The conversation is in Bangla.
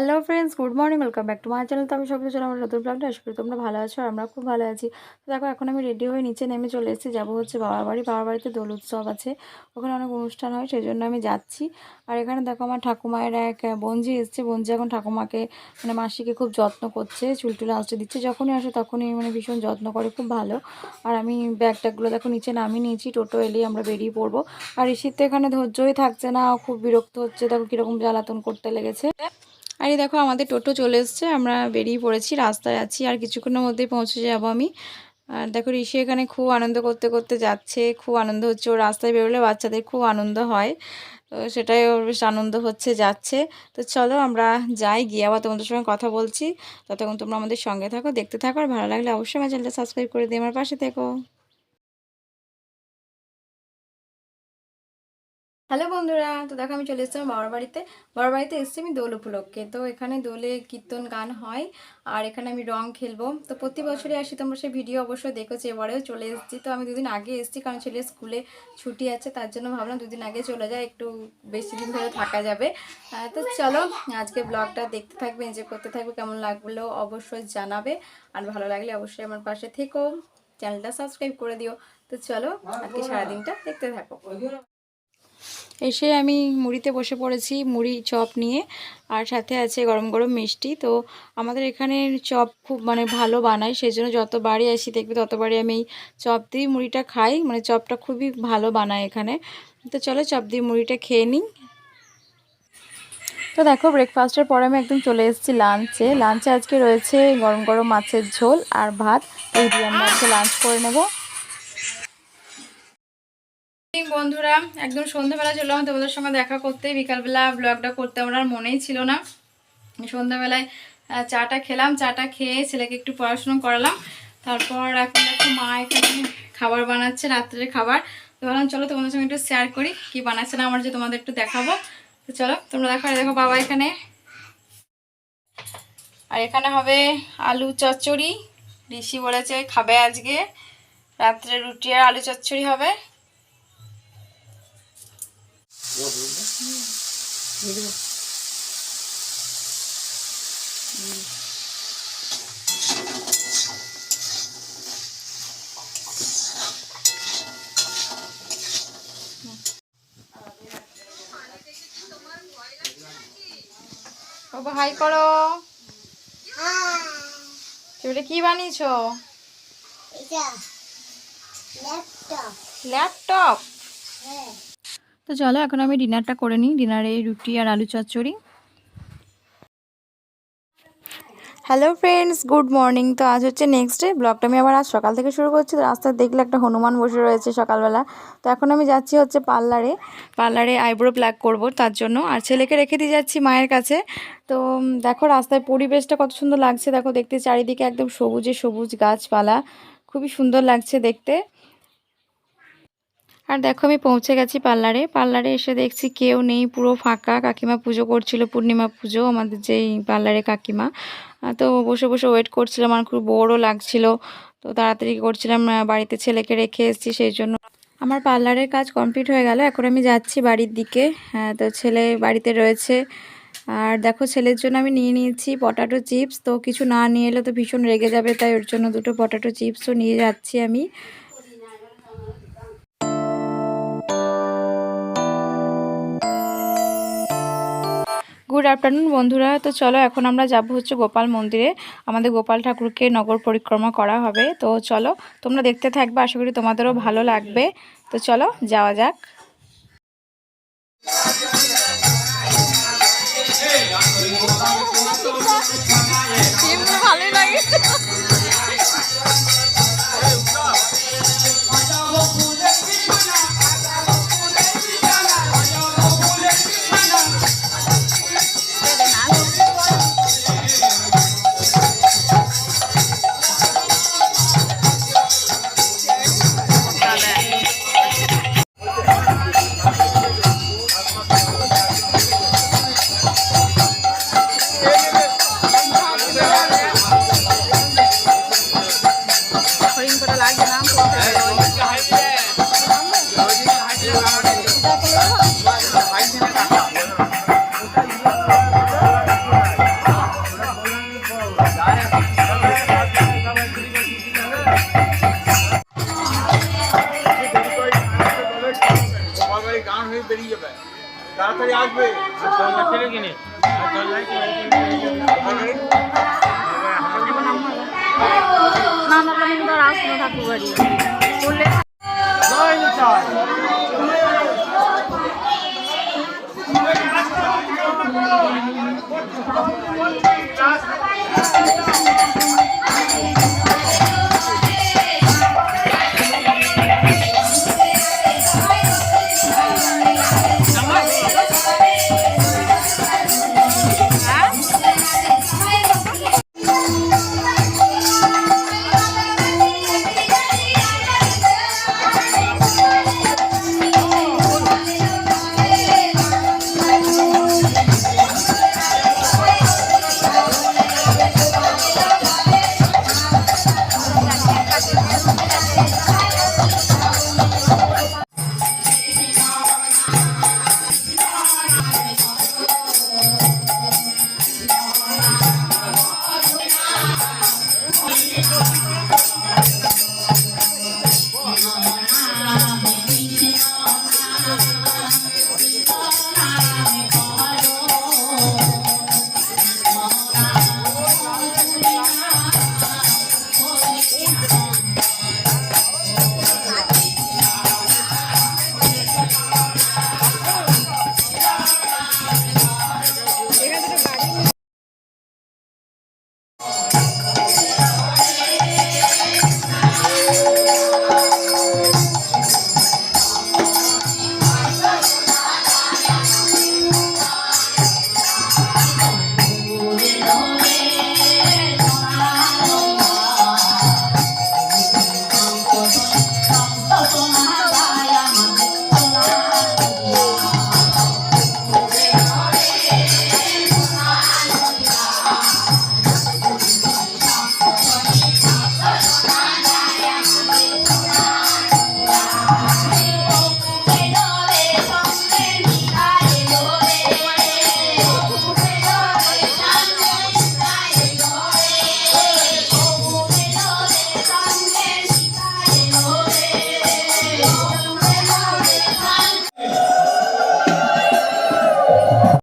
Hello friends good morning welcome back to my channel তো আমি সব কিছু আমার নতুন ব্লগটা করি তোমরা ভালো আছো আমরা খুব ভালো আছি। তো দেখো, এখন আমি রেডি হয়ে নিচে নেমে চলে এসেছি। যাব হচ্ছে বাবার বাড়ি। বাবার বাড়িতে দোল উৎসব আছে। ওখানে অনেক অনুষ্ঠান হয় সেই জন্য আমি যাচ্ছি। আর এখানে দেখো আমার ঠাকুমায়ের এক বঞ্জি এসছে। বঞ্জি এখন ঠাকুমাকে মানে মাসিকে খুব যত্ন করছে চুল টুল আসতে দিচ্ছে। যখনই আসে তখনই মানে ভীষণ যত্ন করে, খুব ভালো। আর আমি ব্যাগ ট্যাগগুলো দেখো নিচে নামিয়ে নিয়েছি, টোটো এলেই আমরা বেরিয়ে পড়ব। আর ঋষির তো এখানে ধৈর্যই থাকছে না খুব বিরক্ত হচ্ছে। দেখো কীরকম জ্বালাতন করতে লেগেছে। আর এই দেখো, আমাদের টোটো চলে এসছে, আমরা বেরিয়ে পড়েছি, রাস্তায় আছি, আর কিছুক্ষণের মধ্যেই পৌঁছে যাব আমি। আর দেখো, ঋষি এখানে খুব আনন্দ করতে করতে যাচ্ছে, খুব আনন্দ হচ্ছে, ও রাস্তায় বেরোলে বাচ্চাদের খুব আনন্দ হয়, তো সেটাই ওর বেশ আনন্দ হচ্ছে, যাচ্ছে। তো চলো, আমরা যাই, গিয়ে আবার তোমাদের সঙ্গে কথা বলছি। ততক্ষণ তোমরা আমাদের সঙ্গে থাকো, দেখতে থাকো, আর ভালো লাগলে অবশ্যই আমার চ্যানেলটা সাবস্ক্রাইব করে দিই আমার পাশে থেকো। হ্যালো বন্ধুরা, তো দেখো আমি চলে এসেছি বাবার বাড়িতে। বাবার বাড়িতে এসেছি আমি দোল উপলক্ষে। তো এখানে দোলে কীর্তন গান হয়, আর এখানে আমি রং খেলব। তো প্রতি বছরই আসি, তোমরা সেই ভিডিও অবশ্যই দেখেছি, এবারেও চলে এসেছি। তো আমি দুদিন আগে এসেছি, কারণ ছেলে স্কুলে ছুটি আছে, তার জন্য ভাবলাম দুদিন আগে চলে যায় একটু বেশি দিন ধরে থাকা যাবে। তো চলো, আজকে ব্লগটা দেখতে থাকবে, এনজয় করতে থাকবে, কেমন লাগল অবশ্যই জানাবে। আর ভালো লাগলে অবশ্যই আমার পাশে থেকো, চ্যানেলটা সাবস্ক্রাইব করে দিও। তো চলো, আজকে সারাদিনটা দেখতে থাকো। এসে আমি মুড়িতে বসে পড়েছি মুড়ি, চপ নিয়ে। আর সাথে আছে গরম গরম মিষ্টি। তো আমাদের এখানে চপ খুব মানে ভালো বানায় সেই জন্য যতবারই আসি দেখবে ততবারই আমি এই চপ দিয়ে মুড়িটা খাই। মানে চপটা খুবই ভালো বানায় এখানে। তো চলো চপ দিয়ে মুড়িটা খেয়ে নিই। তো দেখো ব্রেকফাস্টের পরে আমি একদম চলে এসেছি লাঞ্চে লাঞ্চে আজকে রয়েছে গরম গরম মাছের ঝোল আর ভাত। এই দিয়ে আমরা আজকে লাঞ্চ করে নেব। বন্ধুরা। একদম সন্ধ্যাবেলা চললাম তোমাদের সঙ্গে দেখা করতে। বিকালবেলা ব্লগটা করতে আমার আর মনেই ছিল না। সন্ধ্যাবেলায় চাটা খেলাম, চাটা খেয়ে ছেলেকে একটু পড়াশুনো করালাম। তারপর এখন দেখো মা এখানে খাবার বানাচ্ছে, রাত্রের খাবার। তো ভাবলাম, চলো তোমাদের সঙ্গে একটু শেয়ার করি, কি বানাচ্ছে না আমার যে তোমাদের একটু দেখাবো। তো চলো, তোমরা দেখো দেখো বাবা এখানে। আর এখানে হবে আলু চচ্চড়ি। ঋষি বলেছে, খাবে আজকে। রাত্রে রুটি আর আলু চচ্চড়ি হবে। বাবা হাই করো। তুমি কি বানিয়েছো? ল্যাপটপ ল্যাপটপ হ্যাঁ। তো চলো, এখন আমি ডিনারটা করে নিই। ডিনারে রুটি আর আলু চচ্চড়ি। হ্যালো ফ্রেন্ডস গুড মর্নিং তো আজ হচ্ছে নেক্সট ডে ব্লগটা আমি আবার আজ সকাল থেকে শুরু করছি। তো রাস্তায় দেখলে একটা হনুমান বসে রয়েছে সকালবেলা। তো এখন আমি যাচ্ছি হচ্ছে পার্লারে। পার্লারে আইব্রো প্লাক করব তার জন্য। আর ছেলেকে রেখে দিয়ে যাচ্ছি মায়ের কাছে। তো দেখো রাস্তায় পরিবেশটা কত সুন্দর লাগছে। দেখো, দেখতে চারিদিকে একদম সবুজে সবুজ গাছপালা। খুবই সুন্দর লাগছে দেখতে। আর দেখো আমি পৌঁছে গেছি পার্লারে। পার্লারে এসে দেখছি কেউ নেই, পুরো ফাঁকা। কাকিমা পুজো করছিল, পূর্ণিমা পুজো, আমাদের যেই পার্লারে কাকিমা। তো বসে বসে ওয়েট করছিলাম, আমার খুব বোরও লাগছিল। তো তাড়াতাড়ি করছিলাম বাড়িতে ছেলেকে রেখে এসেছি, সেই জন্য আমার পার্লারের কাজ কমপ্লিট হয়ে গেল। এখন আমি যাচ্ছি বাড়ির দিকে। হ্যাঁ তো ছেলে বাড়িতে রয়েছে। আর দেখো ছেলের জন্য আমি নিয়ে নিয়েছি পটাটো চিপস তো কিছু না নিয়ে এলে তো ভীষণ রেগে যাবে, তাই ওর জন্য দুটো পটাটো চিপসও নিয়ে যাচ্ছি আমি। গুড আফটারনুন বন্ধুরা। তো চলো, এখন আমরা যাব হচ্ছে গোপাল মন্দিরে। আমাদের গোপাল ঠাকুরকে নগর পরিক্রমা করা হবে। তো চলো, তোমরা দেখতে থাকবে, আশা করি তোমাদেরও ভালো লাগবে। তো চলো, যাওয়া যাক। তাড়াতাড়ি আসবে আসবো ঠাকুর বাড়ি চলে